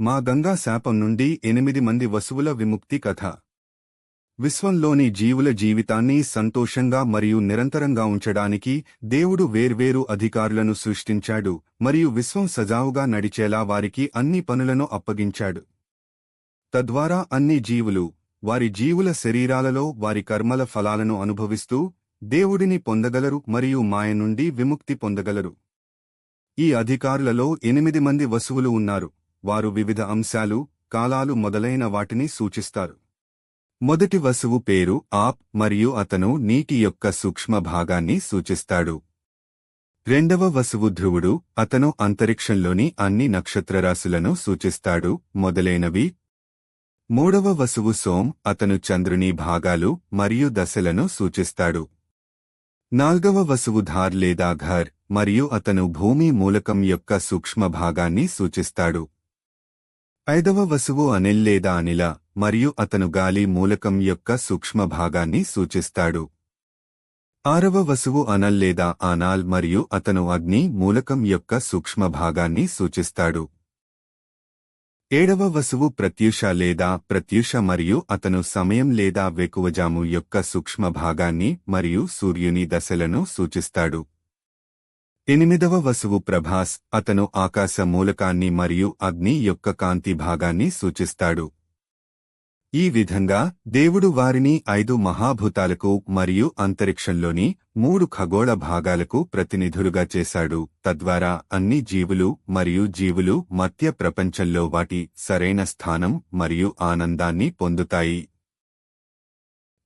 మా గంగా శాపం నుండి ఎనిమిది మంది వసువుల విముక్తి కథ. విశ్వంలోని జీవుల జీవితాన్ని సంతోషంగా మరియు నిరంతరంగా ఉంచడానికి దేవుడు వేర్వేరు అధికారులను సృష్టించాడు మరియు విశ్వం సజావుగా నడిచేలా వారికి అన్ని పనులను అప్పగించాడు. తద్వారా అన్ని జీవులు వారి జీవుల శరీరాలలో వారి కర్మల ఫలాలను అనుభవిస్తూ దేవుడిని పొందగలరు మరియు మాయ నుండి విముక్తి పొందగలరు. ఈ అధికారులలో ఎనిమిది మంది వసువులు ఉన్నారు. వారు వివిధ అంశాలు కాలాలు మొదలైన వాటిని సూచిస్తారు. మొదటి వసువు పేరు ఆప్ మరియు అతను నీటి యొక్క సూక్ష్మ భాగాన్ని సూచిస్తాడు. రెండవ వసువు ధ్రువుడు అతను అంతరిక్షంలోని అన్ని నక్షత్రరాశులను సూచిస్తాడు మొదలైనవి. మూడవ వసువు సోమ్ అతను చంద్రుని భాగాలు మరియు దశలను సూచిస్తాడు. నాల్గవ వసువు ధార్ లేదా ఘర్ మరియు అతను భూమి మూలకం యొక్క సూక్ష్మ భాగాన్ని సూచిస్తాడు. ఐదవ వసువు అనిల్ లేదా అనిల మరియు అతను గాలి మూలకం యొక్క సూక్ష్మ భాగాన్ని సూచిస్తాడు. ఆరవ వసువు అనల్ లేదా ఆనాల్ మరియు అతను అగ్ని మూలకం యొక్క సూక్ష్మ భాగాన్ని సూచిస్తాడు. ఏడవ వసువు ప్రత్యూష లేదా ప్రత్యూష మరియు అతను సమయం లేదా వెకువజాము యొక్క సూక్ష్మ భాగాన్ని మరియు సూర్యుని దశలను సూచిస్తాడు. ఎనిమిదవ వసువు ప్రభాస్ అతను ఆకాశ మూలకాన్ని మరియు అగ్ని యొక్క కాంతి భాగాన్ని సూచిస్తాడు. ఈ విధంగా దేవుడు వారిని ఐదు మహాభూతాలకు మరియు అంతరిక్షంలోని మూడు ఖగోళ భాగాలకు ప్రతినిధులుగా చేశాడు. తద్వారా అన్ని జీవులు మరియు జీవులు మధ్య ప్రపంచంలో వాటి సరైన స్థానం మరియు ఆనందాన్ని పొందుతాయి.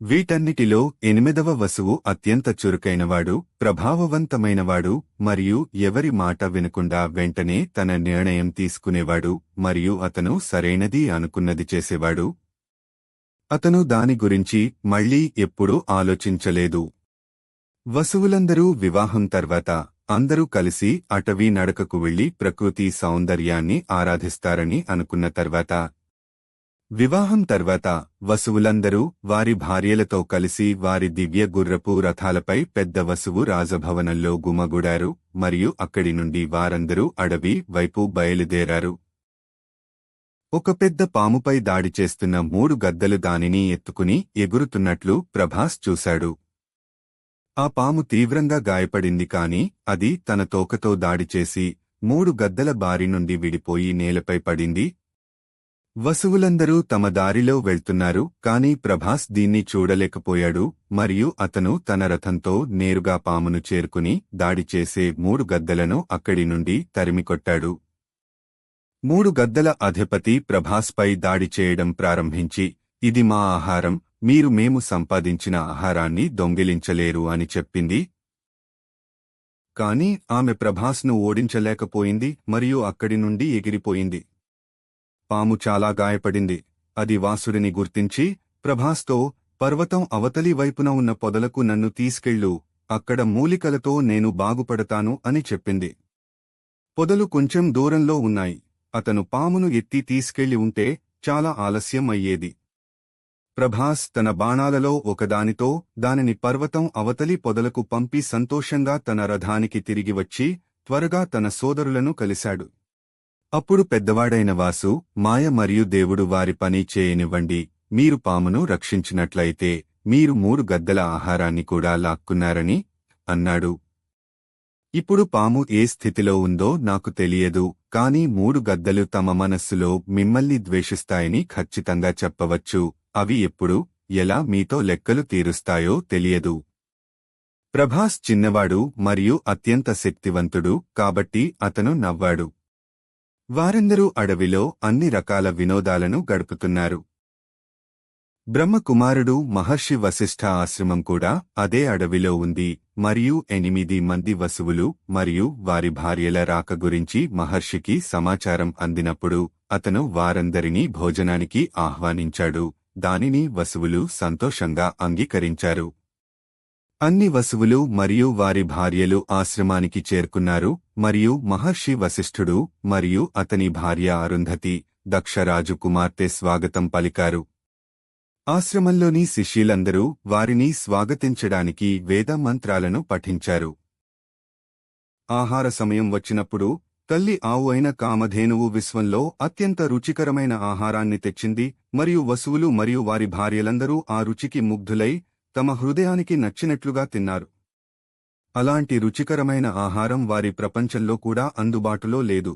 వీటన్నిటిలో ఎనిమిదవ వసువు అత్యంత చురుకైనవాడు ప్రభావవంతమైనవాడు మరియు ఎవరి మాట వినకుండా వెంటనే తన నిర్ణయం తీసుకునేవాడు మరియు అతను సరైనది అనుకున్నది చేసేవాడు. అతను దాని గురించి మళ్ళీ ఎప్పుడూ ఆలోచించలేదు. వసువులందరూ వివాహం తర్వాత అందరూ కలిసి అటవీ నడకకు వెళ్ళి ప్రకృతి సౌందర్యాన్ని ఆరాధిస్తారని అనుకున్న తర్వాత వివాహం తర్వాత వసువులందరూ వారి భార్యలతో కలిసి వారి దివ్య గుర్రపు రథాలపై పెద్ద వసువు రాజభవనంలో గుమగుడారు మరియు అక్కడి నుండి వారందరూ అడవి వైపు బయలుదేరారు. ఒక పెద్ద పాముపై దాడి చేస్తున్న మూడు గద్దలు దానిని ఎత్తుకుని ఎగురుతున్నట్లు ప్రభాస్ చూశాడు. ఆ పాము తీవ్రంగా గాయపడింది కాని అది తన తోకతో దాడి చేసి మూడు గద్దల బారి నుండి విడిపోయి నేలపై పడింది వసువులందరూ తమ దారిలో వెళ్తున్నారు కాని ప్రభాస్ దీన్ని చూడలేకపోయాడు మరియు అతను తన రథంతో నేరుగా పామును చేరుకుని దాడి చేసే మూడు గద్దలను అక్కడి నుండి తరిమికొట్టాడు. మూడు గద్దల అధిపతి ప్రభాస్పై దాడి చేయడం ప్రారంభించి ఇది మా ఆహారం మీరు మేము సంపాదించిన ఆహారాన్ని దొంగిలించలేరు అని చెప్పింది. కాని ఆమె ప్రభాస్ను ఓడించలేకపోయింది మరియు అక్కడి నుండి ఎగిరిపోయింది. పాము చాలా గాయపడింది. అది వాసుడిని గుర్తించి ప్రభాస్తో పర్వతం అవతలి వైపున ఉన్న పొదలకు నన్ను తీసుకెళ్ళు అక్కడ మూలికలతో నేను బాగుపడతాను అని చెప్పింది. పొదలు కొంచెం దూరంలో ఉన్నాయి. అతను పామును ఎత్తి తీసుకెళ్ళి ఉంటే చాలా ఆలస్యం అయ్యేది. ప్రభాస్ తన బాణాలలో ఒకదానితో దానిని పర్వతం అవతలి పొదలకు పంపి సంతోషంగా తన రథానికి తిరిగి వచ్చి త్వరగా తన సోదరులను కలిశాడు. అప్పుడు పెద్దవాడైన వాసు మాయ మరియు దేవుడు వారి పని చేయనివ్వండి మీరు పామును రక్షించినట్లయితే మీరు మూడు గద్దల ఆహారాన్ని కూడా లాక్కున్నారని అన్నాడు. ఇప్పుడు పాము ఏ స్థితిలో ఉందో నాకు తెలియదు కాని మూడు గద్దలు తమ మనస్సులో మిమ్మల్ని ద్వేషిస్తాయని ఖచ్చితంగా చెప్పవచ్చు అవి ఎప్పుడు ఎలా మీతో లెక్కలు తీరుస్తాయో తెలియదు. ప్రభాస్ చిన్నవాడు మరియు అత్యంత శక్తివంతుడు కాబట్టి అతను నవ్వాడు. వారందరూ అడవిలో అన్ని రకాల వినోదాలను గడుపుతున్నారు. బ్రహ్మకుమారుడు మహర్షి వశిష్ఠ ఆశ్రమం కూడా అదే అడవిలో ఉంది. మరియు ఎనిమిది మంది వసువులు మరియు వారి భార్యల రాక గురించి మహర్షికి సమాచారం అందినప్పుడు అతను వారందరినీ భోజనానికి ఆహ్వానించాడు. దానిని వసువులు సంతోషంగా అంగీకరించారు. అన్ని వసువులు మరియు వారి భార్యలు ఆశ్రమానికి చేరుకున్నారు మరియు మహర్షి వశిష్ఠుడు మరియు అతని భార్య అరుంధతి దక్షరాజు కుమార్తె స్వాగతం పలికారు. ఆశ్రమంలోని శిష్యులందరూ వారిని స్వాగతించడానికి వేద మంత్రాలను పఠించారు. ఆహార సమయం వచ్చినప్పుడు తల్లి ఆవు అయిన కామధేనువు విశ్వంలో అత్యంత రుచికరమైన ఆహారాన్ని తెచ్చింది మరియు వసువులు మరియు వారి భార్యలందరూ ఆ రుచికి ముగ్ధులై తమ హృదయానికి నచ్చినట్లుగా తిన్నారు. అలాంటి రుచికరమైన ఆహారం వారి ప్రపంచంలో కూడా అందుబాటులో లేదు.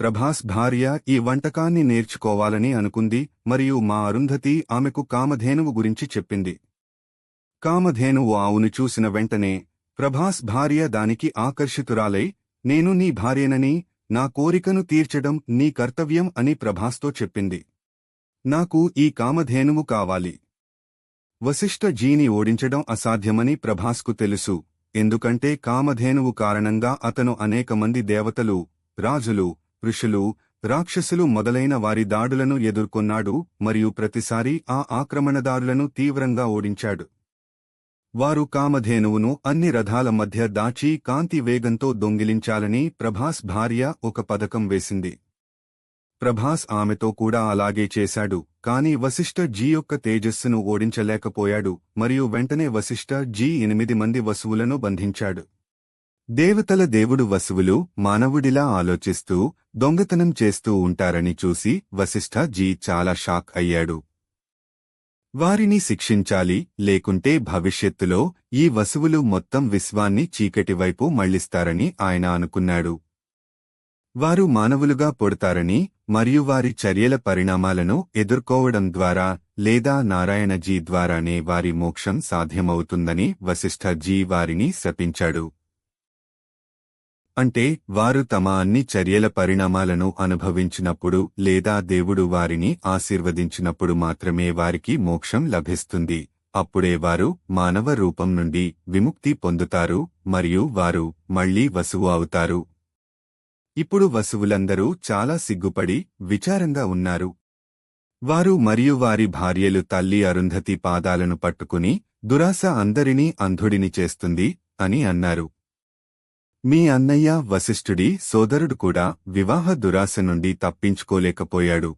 ప్రభాస్ భార్య ఈ వంటకాన్ని నేర్చుకోవాలని అనుకుంది మరియు మా అరుంధతి ఆమెకు కామధేనువు గురించి చెప్పింది. కామధేనువు ఆవును చూసిన వెంటనే ప్రభాస్ భార్య దానికి ఆకర్షితురాలై నేను నీ భార్యనని నా కోరికను తీర్చడం నీ కర్తవ్యం అని ప్రభాస్తో చెప్పింది. నాకు ఈ కామధేనువు కావాలి. వశిష్ఠ జీని ఓడించడం అసాధ్యమని ప్రభాస్కు తెలుసు. ఎందుకంటే కామధేనువు కారణంగా అతను అనేక మంది దేవతలు రాజులు ఋషులు రాక్షసులు మొదలైన వారి దాడులను ఎదుర్కొన్నాడు మరియు ప్రతిసారీ ఆ ఆక్రమణదారులను తీవ్రంగా ఓడించాడు. వారు కామధేనువును అన్ని రథాల మధ్య దాచి కాంతి వేగంతో దొంగిలించాలని ప్రభాస్ భార్య ఒక పథకం వేసింది. ప్రభాస్ ఆమెతో కూడా అలాగే చేశాడు కాని వశిష్ఠ జీ యొక్క తేజస్సును ఓడించలేకపోయాడు మరియు వెంటనే వశిష్ఠ జీ ఎనిమిది మంది వసువులను బంధించాడు. దేవతల దేవుడు వసువులు మానవుడిలా ఆలోచిస్తూ దొంగతనం చేస్తూ ఉంటారని చూసి వశిష్ఠ జీ చాలా షాక్ అయ్యాడు. వారిని శిక్షించాలి లేకుంటే భవిష్యత్తులో ఈ వసువులు మొత్తం విశ్వాన్ని చీకటివైపు మళ్ళిస్తారని ఆయన అనుకున్నాడు. వారు మానవులుగా పుడతారని మరియు వారి చర్యల పరిణామాలను ఎదుర్కోవడం ద్వారా లేదా నారాయణజీ ద్వారానే వారి మోక్షం సాధ్యమవుతుందని వశిష్ఠజీ వారిని శపించాడు. అంటే వారు తమ అన్ని చర్యల పరిణామాలను అనుభవించినప్పుడు లేదా దేవుడు వారిని ఆశీర్వదించినప్పుడు మాత్రమే వారికి మోక్షం లభిస్తుంది. అప్పుడే వారు మానవ రూపం నుండి విముక్తి పొందుతారు మరియు వారు మళ్ళీ వసువు అవుతారు. ఇప్పుడు వసువులందరూ చాలా సిగ్గుపడి విచారంగా ఉన్నారు. వారు మరియు వారి భార్యలు తల్లి అరుంధతి పాదాలను పట్టుకుని దురాశ అందరినీ అంధుడిని చేస్తుంది అని అన్నారు. మీ అన్నయ్య వశిష్ఠుడి సోదరుడు కూడా వివాహ దురాశ నుండి తప్పించుకోలేకపోయాడు.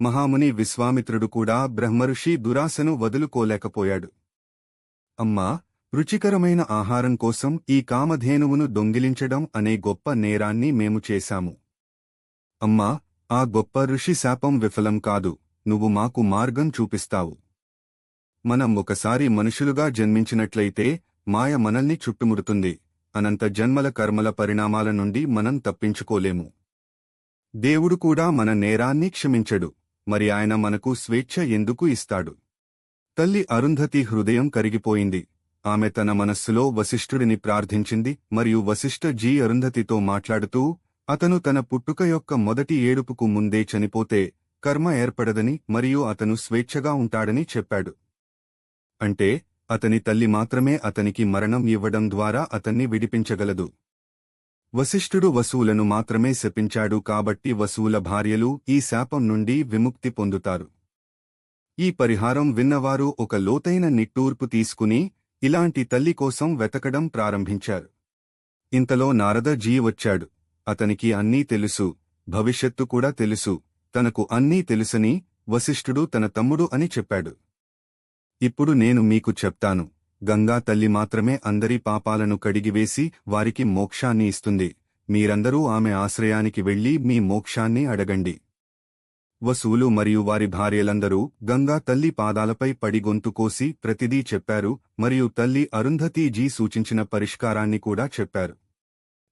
మహాముని విశ్వామిత్రుడు కూడా బ్రహ్మఋషి దురాశను వదులుకోలేకపోయాడు. అమ్మా రుచికరమైన ఆహారం కోసం ఈ కామధేనువును దొంగిలించడం అనే గొప్ప నేరాన్ని మేము చేశాము. అమ్మా ఆ గొప్ప ఋషి శాపం విఫలం కాదు నువ్వు మాకు మార్గం చూపిస్తావు. మనం ఒకసారి మనుషులుగా జన్మించినట్లయితే మాయ మనల్ని చుట్టుముడుతుంది అనంత జన్మల కర్మల పరిణామాల నుండి మనం తప్పించుకోలేము. దేవుడు కూడా మన నేరాన్ని క్షమించడు మరి ఆయన మనకు స్వేచ్ఛ ఎందుకు ఇస్తాడు? తల్లి అరుంధతి హృదయం కరిగిపోయింది ఆమె తన మనస్సులో వశిష్ఠుడిని ప్రార్థించింది మరియు వశిష్ఠ జీ అరుంధతితో మాట్లాడుతూ అతను తన పుట్టుక యొక్క మొదటి ఏడుపుకు ముందే చనిపోతే కర్మ ఏర్పడదని మరియు అతను స్వేచ్ఛగా ఉంటాడని చెప్పాడు. అంటే అతని తల్లి మాత్రమే అతనికి మరణం ఇవ్వడం ద్వారా అతన్ని విడిపించగలదు. వశిష్ఠుడు వసువులను మాత్రమే శపించాడు కాబట్టి వసువుల భార్యలు ఈ శాపం నుండి విముక్తి పొందుతారు. ఈ పరిహారం విన్నవారు ఒక లోతైన నిట్టూర్పు తీసుకుని ఇలాంటి తల్లి కోసం వెతకడం ప్రారంభించారు. ఇంతలో నారద జీ వచ్చాడు. అతనికి అన్నీ తెలుసు భవిష్యత్తు కూడా తెలుసు. తనకు అన్నీ తెలుసని వశిష్ఠుడు తన తమ్ముడు అని చెప్పాడు. ఇప్పుడు నేను మీకు చెప్తాను. గంగా తల్లి మాత్రమే అందరి పాపాలను కడిగివేసి వారికి మోక్షాన్ని ఇస్తుంది. మీరందరూ ఆమె ఆశ్రయానికి వెళ్ళి మీ మోక్షాన్ని అడగండి. వసూలు మరియు వారి భార్యలందరూ గంగా తల్లి పాదాలపై పడి గొంతు కోసి ప్రతిదీ చెప్పారు మరియు తల్లి అరుంధతీజీ సూచించిన పరిష్కారాన్ని కూడా చెప్పారు.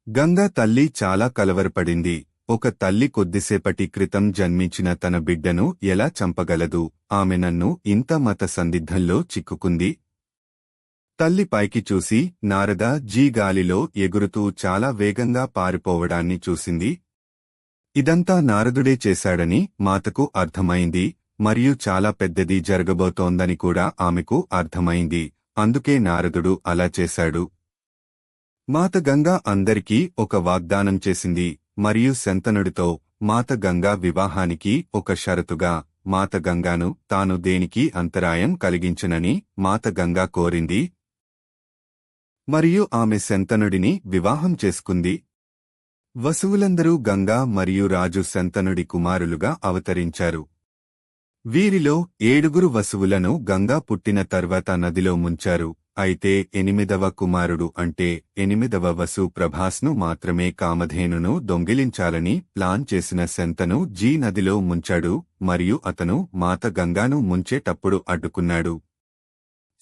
గంగా తల్లి చాలా కలవరపడింది. ఒక తల్లి కొద్దిసేపటి క్రితం జన్మించిన తన బిడ్డను ఎలా చంపగలదు? ఆమె నన్ను ఇంత మత సందిగ్ధంలో చిక్కుకుంది. తల్లి పైకి చూసి నారద జీ గాలిలో ఎగురుతూ చాలా వేగంగా పారిపోవడాన్ని చూసింది. ఇదంతా నారదుడే చేశాడని మాతకు అర్థమైంది మరియు చాలా పెద్దది జరగబోతోందని కూడా ఆమెకు అర్థమైంది అందుకే నారదుడు అలా చేశాడు. మాత గంగా అందరికీ ఒక వాగ్దానం చేసింది మరియు శంతనుడితో మాత గంగా వివాహానికి ఒక షరతుగా మాత గంగాను తాను దేనికి అంతరాయం కలిగించనని మాత గంగా కోరింది. మరియు ఆమె శంతనుడిని వివాహం చేసుకుంది వసువులందరూ గంగా మరియు రాజు శంతనుడి కుమారులుగా అవతరించారు. వీరిలో ఏడుగురు వసువులను గంగా పుట్టిన తర్వాత నదిలో ముంచారు. అయితే ఎనిమిదవ కుమారుడు అంటే ఎనిమిదవ వసు ప్రభాస్ను మాత్రమే కామధేనును దొంగిలించాలని ప్లాన్ చేసిన శంతను జీ నదిలో ముంచాడు మరియు అతను మాత గంగాను ముంచేటప్పుడు అడ్డుకున్నాడు.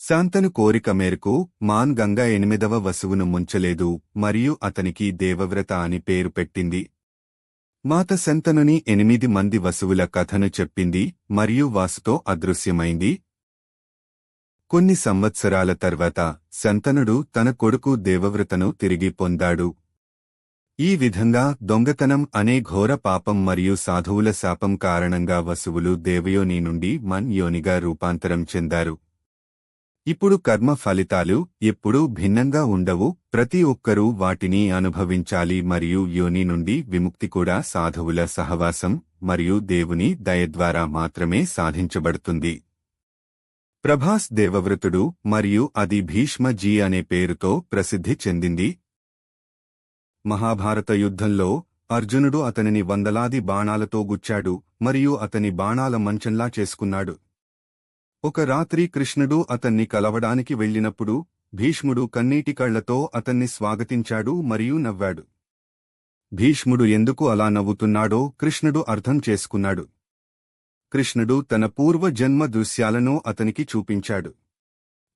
శాంతను కోరిక మేరకు మాన్ గంగ ఎనిమిదవ వసువును ముంచలేదు మరియు అతనికి దేవవ్రత అని పేరు పెట్టింది. మాత శంతనుని ఎనిమిది మంది వసువుల కథను చెప్పింది మరియు వాసుతో అదృశ్యమైంది. కొన్ని సంవత్సరాల తర్వాత శంతనుడు తన కొడుకు దేవవ్రతను తిరిగి పొందాడు. ఈ విధంగా దొంగతనం అనే ఘోర పాపం మరియు సాధువుల శాపం కారణంగా వసువులు దేవయోని నుండి మన్ యోనిగా రూపాంతరం చెందారు. ఇప్పుడు కర్మ ఫలితాలు ఎప్పుడూ భిన్నంగా ఉండవు. ప్రతి ఒక్కరూ వాటిని అనుభవించాలి మరియు యోని నుండి విముక్తి కూడా సాధువుల సహవాసం మరియు దేవుని దయ ద్వారా మాత్రమే సాధించబడుతుంది. ప్రభాస్ దేవవ్రతుడు మరియు అది భీష్మ జీ అనే పేరుతో ప్రసిద్ధి చెందింది. మహాభారత యుద్ధంలో అర్జునుడు అతనిని వందలాది బాణాలతో గుచ్చాడు మరియు అతని బాణాల మంచంలా చేసుకున్నాడు. ఒక రాత్రి కృష్ణుడు అతన్ని కలవడానికి వెళ్ళినప్పుడు భీష్ముడు కన్నీటి కళ్ళతో అతన్ని స్వాగతించాడు మరియు నవ్వాడు. భీష్ముడు ఎందుకు అలా నవ్వుతున్నాడో కృష్ణుడు అర్థం చేసుకున్నాడు. కృష్ణుడు తన పూర్వ జన్మ దృశ్యాలను అతనికి చూపించాడు.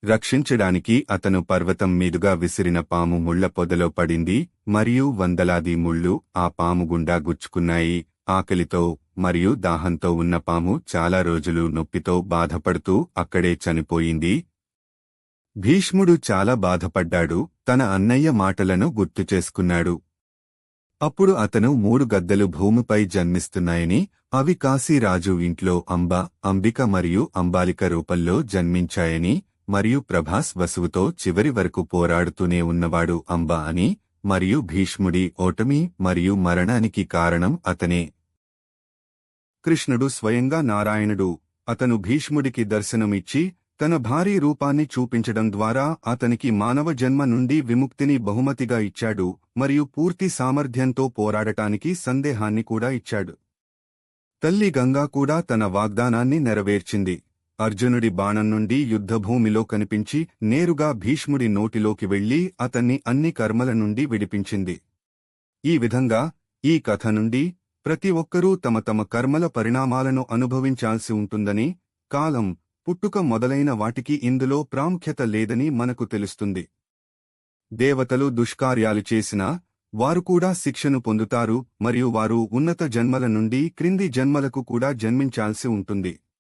రక్షించడానికి అతను పర్వతం మీదుగా విసిరిన పాము ముళ్ళ పొదలో పడింది మరియు వందలాది ముళ్ళు ఆ పాము గుండా గుచ్చుకున్నాయి. ఆకలితో మరియు దాహంతో ఉన్న పాము చాలా రోజులు నొప్పితో బాధపడుతూ అక్కడే చనిపోయింది. భీష్ముడు చాలా బాధపడ్డాడు తన అన్నయ్య మాటలను గుర్తు చేసుకున్నాడు. అప్పుడు అతను మూడు గద్దలు భూమిపై జన్మిస్తున్నాయని అవి కాశీరాజు ఇంట్లో అంబ అంబిక మరియు అంబాలిక రూపంలో జన్మించాయని మరియు ప్రభాస్ వసువుతో చివరి వరకు పోరాడుతూనే ఉన్నవాడు అంబ అని మరియు భీష్ముడి ఓటమి మరియు మరణానికి కారణం అతనే. కృష్ణుడు స్వయంగా నారాయణుడు. అతను భీష్ముడికి దర్శనమిచ్చి తన భారీ రూపాన్ని చూపించడం ద్వారా అతనికి మానవ జన్మ నుండి విముక్తిని బహుమతిగా ఇచ్చాడు మరియు పూర్తి సామర్థ్యంతో పోరాడటానికి సందేహాన్ని కూడా ఇచ్చాడు. తల్లి గంగా కూడా తన వాగ్దానాన్ని నెరవేర్చింది. అర్జునుడి బాణం నుండి యుద్ధభూమిలో కనిపించి నేరుగా భీష్ముడి నోటిలోకి వెళ్ళి అతన్ని అన్ని కర్మల నుండి విడిపించింది. ఈ విధంగా ఈ కథ నుండి ప్రతి ఒక్కరూ తమ తమ కర్మల పరిణామాలను అనుభవించాల్సి ఉంటుందని కాలం పుట్టుక మొదలైన వాటికి ఇందులో ప్రాముఖ్యత లేదని మనకు తెలుస్తుంది. దేవతలు దుష్కార్యాలు చేసినా వారు కూడా శిక్షను పొందుతారు మరియు వారు ఉన్నత జన్మల నుండి క్రింది జన్మలకు కూడా జన్మించాల్సి ఉంటుంది.